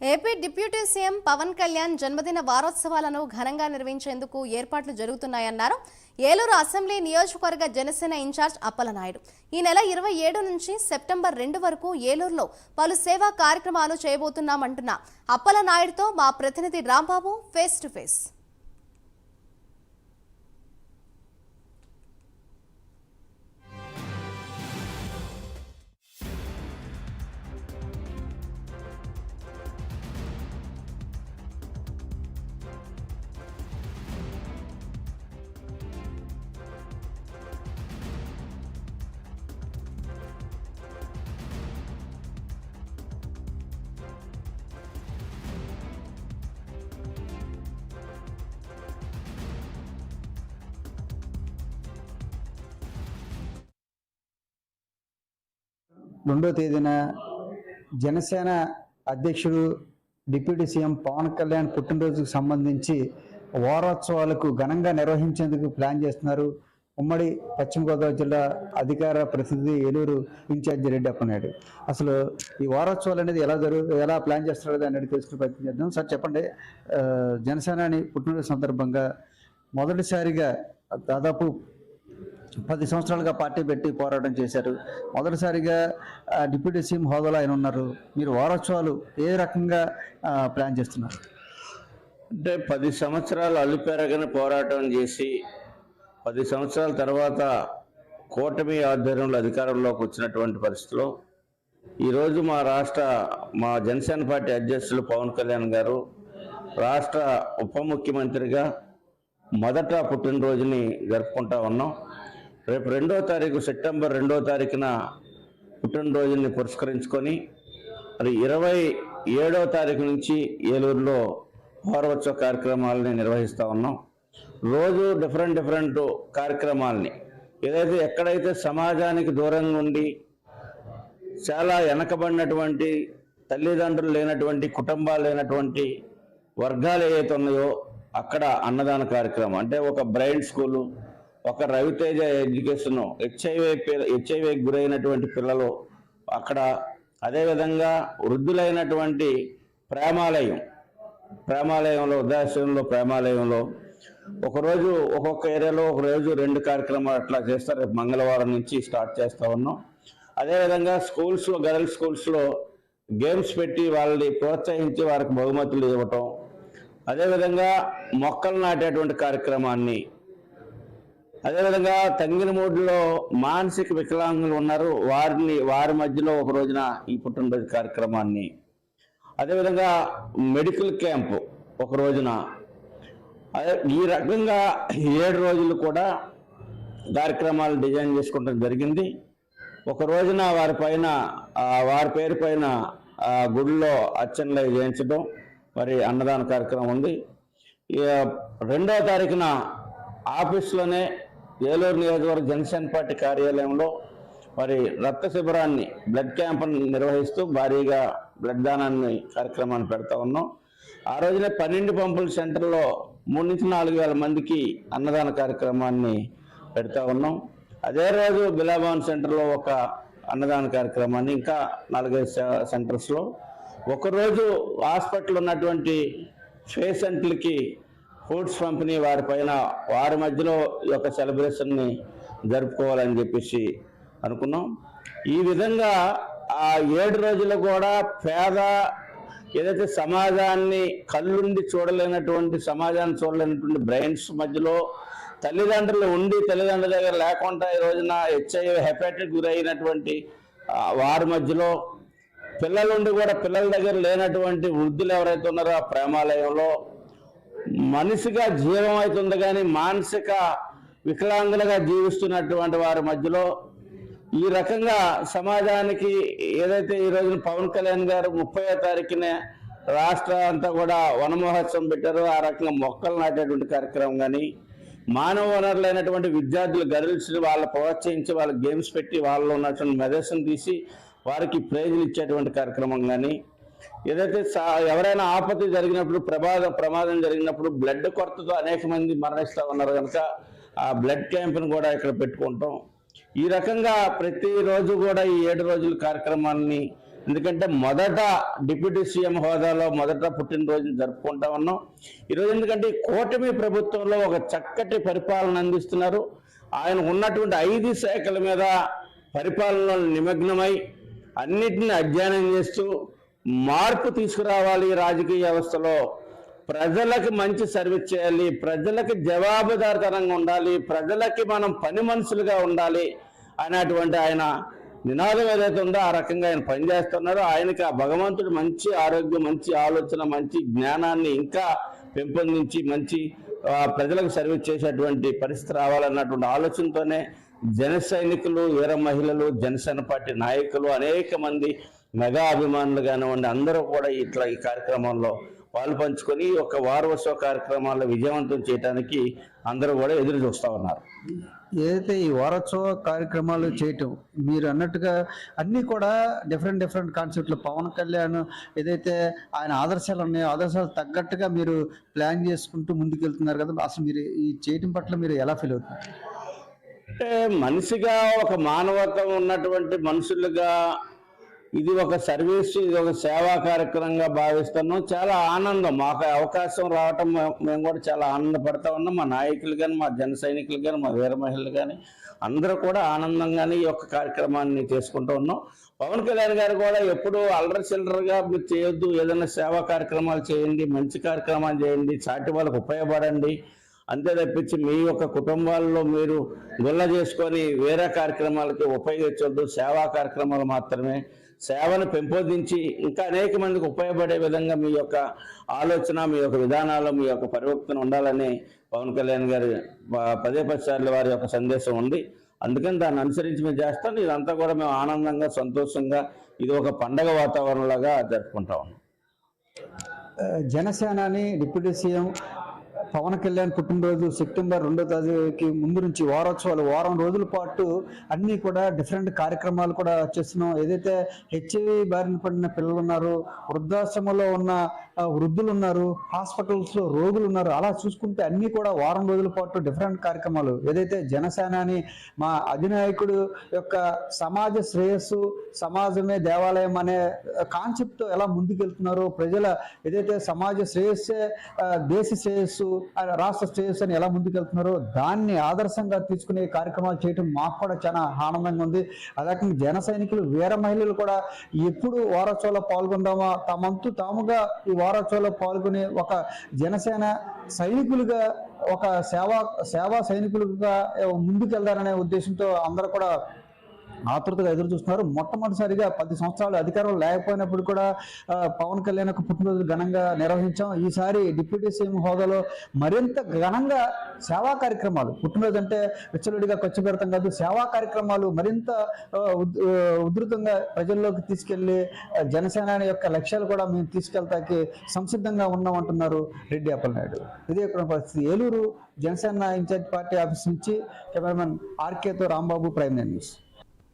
AP deputy CM Pawan Kalyan జన్మదిన వారోత్సవాలను ఘనంగా నిర్వహించేందుకు ఏర్పాట్లు జరుగుతున్నాయన్నారు. ఏలూరు అసెంబ్లీ నియోజకవర్గ జనసేన ఇన్ఛార్జ్ అప్పలనాయుడు. ఈ నెల ఇరవై ఏడు నుంచి సెప్టెంబర్ రెండు వరకు ఏలూరులో పలు సేవా కార్యక్రమాలు చేయబోతున్నామంటున్న అప్పలనాయుడుతో మా ప్రతినిధి రాంబాబు ఫేస్ టు ఫేస్ రెండో తేదీన జనసేన అధ్యక్షుడు డిప్యూటీ సీఎం పవన్ కళ్యాణ్ పుట్టినరోజుకు సంబంధించి వారోత్సవాలకు ఘనంగా నిర్వహించేందుకు ప్లాన్ చేస్తున్నారు. ఉమ్మడి పశ్చిమ గోదావరి జిల్లా అధికార ప్రతినిధి ఏలూరు ఇన్ఛార్జి రెడ్డి అప్పనాయుడు. అసలు ఈ వారోత్సవాలు అనేది ఎలా జరుగు ఎలా ప్లాన్ చేస్తున్నారో అనేది తెలుసుకుని ప్రయత్నం చేద్దాం. సార్ చెప్పండి. జనసేనాని పుట్టినరోజు సందర్భంగా మొదటిసారిగా దాదాపు పది సంవత్సరాలుగా పార్టీ పెట్టి పోరాటం చేశారు. మొదటిసారిగా డిప్యూటీ సీఎం హోదాలో ఆయన ఉన్నారు. మీరు వారోత్సవాలు ఏ రకంగా ప్లాన్ చేస్తున్నారు? అంటే పది సంవత్సరాలు అల్లుపెరగని పోరాటం చేసి పది సంవత్సరాల తర్వాత కూటమి ఆధ్వర్యంలో అధికారంలోకి వచ్చినటువంటి పరిస్థితిలో ఈరోజు మా రాష్ట్ర మా జనసేన పార్టీ అధ్యక్షులు పవన్ కళ్యాణ్ గారు రాష్ట్ర ఉప ముఖ్యమంత్రిగా మొదట పుట్టినరోజుని జరుపుకుంటా ఉన్నాం. రేపు రెండో తారీఖు సెప్టెంబర్ రెండో తారీఖున పుట్టినరోజుని పురస్కరించుకొని మరి ఇరవై ఏడో తారీఖు నుంచి ఏలూరులో వారోత్సవ కార్యక్రమాలని నిర్వహిస్తూ ఉన్నాం. రోజు డిఫరెంట్ డిఫరెంట్ కార్యక్రమాలని. ఏదైతే ఎక్కడైతే సమాజానికి దూరంగా ఉండి చాలా వెనకబడినటువంటి తల్లిదండ్రులు లేనటువంటి కుటుంబాలు లేనటువంటి వర్గాలు ఏవైతే ఉన్నాయో అక్కడ అన్నదాన కార్యక్రమం అంటే ఒక బ్రైండ్ స్కూలు ఒక రవితేజ ఎడ్యుకేషన్ హెచ్ఐవి హెచ్ఐవికి గురైనటువంటి పిల్లలు అక్కడ అదేవిధంగా వృద్ధులైనటువంటి ప్రేమాలయం ప్రేమాలయంలో ఉదాశంలో ప్రేమాలయంలో ఒకరోజు ఒక్కొక్క ఏరియాలో ఒక రోజు రెండు కార్యక్రమాలు అట్లా చేస్తారు. రేపు మంగళవారం నుంచి స్టార్ట్ చేస్తూ ఉన్నాం. అదేవిధంగా స్కూల్స్లో గర్ల్స్ స్కూల్స్లో గేమ్స్ పెట్టి వాళ్ళని ప్రోత్సహించి వారికి బహుమతులు ఇవ్వటం అదేవిధంగా మొక్కలు నాటేటువంటి కార్యక్రమాన్ని అదేవిధంగా తంగినమూడిలో మానసిక వికలాంగులు ఉన్నారు. వారిని వారి మధ్యలో ఒక రోజున ఈ పుట్టినరోజు కార్యక్రమాన్ని. అదేవిధంగా మెడికల్ క్యాంపు ఒక రోజున. ఈ రకంగా ఏడు రోజులు కూడా కార్యక్రమాలు డిజైన్ చేసుకోవడం జరిగింది. ఒక రోజున వారి పైన వారి పేరు పైన గుడిలో అర్చనలు చేయించడం మరి అన్నదాన కార్యక్రమం ఉంది. ఇక రెండవ తారీఖున ఆఫీస్లోనే ఏలూరు నియోజకవర్గ జనసేన పార్టీ కార్యాలయంలో మరి రక్త శిబిరాన్ని బ్లడ్ క్యాంప్ని నిర్వహిస్తూ భారీగా బ్లడ్ దానాన్ని కార్యక్రమాన్ని పెడతా ఉన్నాం. ఆ రోజునే పన్నెండు పంపుల సెంటర్లో మూడు నుంచి నాలుగు వేల మందికి అన్నదాన కార్యక్రమాన్ని పెడతా ఉన్నాం. అదే రోజు బిలాభవన్ సెంటర్లో ఒక అన్నదాన కార్యక్రమాన్ని ఇంకా నాలుగైదు సె- సెంటర్స్లో. ఒకరోజు హాస్పిటల్ ఉన్నటువంటి పేషెంట్లకి ఫ్రూట్స్ పంపిణీ వారి పైన వారి మధ్యలో ఈ యొక్క సెలబ్రేషన్ని జరుపుకోవాలని చెప్పేసి అనుకున్నాం. ఈ విధంగా ఆ ఏడు రోజులు కూడా పేద ఏదైతే సమాజాన్ని కళ్ళుండి చూడలేనటువంటి సమాజాన్ని చూడలేనటువంటి బ్రెయిన్స్ మధ్యలో తల్లిదండ్రులు ఉండి తల్లిదండ్రుల దగ్గర లేకుండా ఈ రోజున హెచ్ఐవి హెపాటిక్ గురైనటువంటి వారి మధ్యలో పిల్లలుండి కూడా పిల్లల దగ్గర లేనటువంటి వృద్ధులు ఎవరైతే ఉన్నారో ఆ ప్రేమాలయంలో మనిషిగా జీవం అవుతుంది కానీ మానసిక వికలాంగులుగా జీవిస్తున్నటువంటి వారి మధ్యలో ఈ రకంగా సమాజానికి ఏదైతే ఈ రోజున పవన్ కళ్యాణ్ గారు ముప్పై తారీఖున రాష్ట్ర అంతా కూడా వనమహోత్సవం పెట్టారో ఆ రకంగా మొక్కలు నాటేటువంటి కార్యక్రమం కానీ మానవ వనరులైనటువంటి విద్యార్థులు గర్ల్స్ వాళ్ళ ప్రోత్సహించి వాళ్ళ గేమ్స్ పెట్టి వాళ్ళలో ఉన్నటువంటి మెదర్స్ని తీసి వారికి ప్రైజులు ఇచ్చేటువంటి కార్యక్రమం కానీ ఏదైతే ఎవరైనా ఆపత్తి జరిగినప్పుడు ప్రమాద ప్రమాదం జరిగినప్పుడు బ్లడ్ కొరతతో అనేక మంది మరణిస్తూ ఉన్నారు కనుక ఆ బ్లడ్ క్యాంప్ను కూడా ఇక్కడ పెట్టుకుంటాం. ఈ రకంగా ప్రతిరోజు కూడా ఈ ఏడు రోజుల కార్యక్రమాన్ని ఎందుకంటే మొదట డిప్యూటీ సీఎం హోదాలో మొదట పుట్టినరోజుని జరుపుకుంటా ఉన్నాం. ఈరోజు ఎందుకంటే ఈ కూటమి ప్రభుత్వంలో ఒక చక్కటి పరిపాలన అందిస్తున్నారు. ఆయన ఉన్నటువంటి ఐదు శాఖల మీద పరిపాలనలో నిమగ్నమై అన్నిటిని అధ్యయనం చేస్తూ మార్పు తీసుకురావాలి రాజకీయ వ్యవస్థలో. ప్రజలకు మంచి సర్వీస్ చేయాలి ప్రజలకు జవాబుదారితనంగా ఉండాలి ప్రజలకి మనం పని మనుషులుగా ఉండాలి అనేటువంటి ఆయన నినాదం ఏదైతే ఉందో ఆ రకంగా ఆయన పనిచేస్తున్నారు. ఆయనకి ఆ భగవంతుడు మంచి ఆరోగ్యం మంచి ఆలోచన మంచి జ్ఞానాన్ని ఇంకా పెంపొందించి మంచి ప్రజలకు సర్వీస్ చేసేటువంటి పరిస్థితి రావాలన్నటువంటి ఆలోచనతోనే జన సైనికులు వీర మహిళలు జనసేన పార్టీ నాయకులు అనేక మంది మెగా అభిమానులు కానివ్వండి అందరూ కూడా ఇట్లా ఈ కార్యక్రమంలో పాలు పంచుకొని యొక్క వారోత్సవ కార్యక్రమాల్లో విజయవంతం చేయడానికి అందరూ కూడా ఎదురు చూస్తా ఉన్నారు. ఏదైతే ఈ వారోత్సవ కార్యక్రమాలు చేయటం మీరు అన్నట్టుగా అన్నీ కూడా డిఫరెంట్ డిఫరెంట్ కాన్సెప్ట్లు పవన్ కళ్యాణ్ ఏదైతే ఆయన ఆదర్శాలు ఉన్నాయో ఆదర్శాలు తగ్గట్టుగా మీరు ప్లాన్ చేసుకుంటూ ముందుకెళ్తున్నారు కదా అసలు మీరు ఈ చేయటం పట్ల మీరు ఎలా ఫీల్ అవుతున్నారు? అంటే మనిషిగా ఒక మానవత్వం ఉన్నటువంటి మనుషులుగా ఇది ఒక సర్వీస్ ఇది ఒక సేవా కార్యక్రమంగా భావిస్తున్నాం. చాలా ఆనందం. మాకు అవకాశం రావటం మేము కూడా చాలా ఆనందపడతా ఉన్నాం. మా నాయకులు కానీ మా జన సైనికులు కానీ మా వీర మహిళలు కానీ అందరూ కూడా ఆనందంగానే ఈ యొక్క కార్యక్రమాన్ని చేసుకుంటూ ఉన్నాం. పవన్ కళ్యాణ్ గారు కూడా ఎప్పుడు అల్లర చిల్లరగా మీరు చేయొద్దు. ఏదైనా సేవా కార్యక్రమాలు చేయండి మంచి కార్యక్రమాలు చేయండి చాటి వాళ్ళకు ఉపయోగపడండి. అంతే తప్పించి మీ యొక్క కుటుంబాల్లో మీరు గుల్ల చేసుకొని వేరే కార్యక్రమాలకి ఉపయోగించొద్దు. సేవా కార్యక్రమాలు మాత్రమే. సేవను పెంపొందించి ఇంకా అనేక మందికి ఉపయోగపడే విధంగా మీ యొక్క ఆలోచన మీ యొక్క విధానాలు మీ యొక్క పరివర్తన ఉండాలని పవన్ కళ్యాణ్ గారి పదే పదిసార్లు వారి యొక్క సందేశం ఉంది. అందుకని దాన్ని అనుసరించి మేము చేస్తాం. ఇదంతా కూడా మేము ఆనందంగా సంతోషంగా ఇది ఒక పండగ వాతావరణంలాగా జరుపుకుంటా ఉన్నాం. జనసేనాని డిప్యూటీ సీఎం పవన్ కళ్యాణ్ పుట్టినరోజు సెప్టెంబర్ రెండో తేదీకి ముందు నుంచి వారోత్సవాలు వారం రోజుల పాటు అన్ని కూడా డిఫరెంట్ కార్యక్రమాలు కూడా చేస్తున్నాం. ఏదైతే హెచ్ఐవి బారిన పడిన పిల్లలు ఉన్నారు వృద్ధాశ్రమంలో ఉన్న వృద్ధులు ఉన్నారు హాస్పిటల్స్లో రోగులు ఉన్నారు అలా చూసుకుంటే అన్ని కూడా వారం రోజుల పాటు డిఫరెంట్ కార్యక్రమాలు. ఏదైతే జనసేనాని మా అధినాయకుడు యొక్క సమాజ శ్రేయస్సు సమాజమే దేవాలయం అనే కాన్సెప్ట్తో ఎలా ముందుకెళ్తున్నారో ప్రజల ఏదైతే సమాజ శ్రేయస్సే దేశ శ్రేయస్సు రాష్ట్ర శ్రేయస్సు అని ఎలా ముందుకెళ్తున్నారో దాన్ని ఆదర్శంగా తీసుకునే కార్యక్రమాలు చేయటం మాకు కూడా చాలా ఆనందంగా ఉంది. అలాగే జన సైనికులు వీర మహిళలు కూడా ఎప్పుడు వారోత్సవంలో పాల్గొందామా? తమంతు తాముగా ఈ వారోత్సవంలో పాల్గొనే ఒక జనసేన సైనికులుగా ఒక సేవా సేవా సైనికులుగా ముందుకెళ్తారనే ఉద్దేశంతో అందరూ కూడా ఆతృతగా ఎదురు చూస్తున్నారు. మొట్టమొదటిసారిగా పది సంవత్సరాలు అధికారం లేకపోయినప్పుడు కూడా పవన్ కళ్యాణ్ యొక్క పుట్టినరోజు ఘనంగా నిర్వహించాం. ఈసారి డిప్యూటీ సీఎం హోదాలో మరింత ఘనంగా సేవా కార్యక్రమాలు పుట్టినరోజు అంటే విచ్చలుడిగా ఖర్చు పెడతాం కాదు సేవా కార్యక్రమాలు మరింత ఉద్- ఉధృతంగా ప్రజల్లోకి తీసుకెళ్ళి జనసేన యొక్క లక్ష్యాలు కూడా మేము తీసుకెళ్తాకి సంసిద్ధంగా ఉన్నామంటున్నారు రెడ్డి అప్పలనాయుడు. ఇదే ఇక్కడ పరిస్థితి. Eluru Janasena incharge party office నుంచి కెమెరామెన్ ఆర్కేతో రాంబాబు ప్రైమ్ న్యూస్.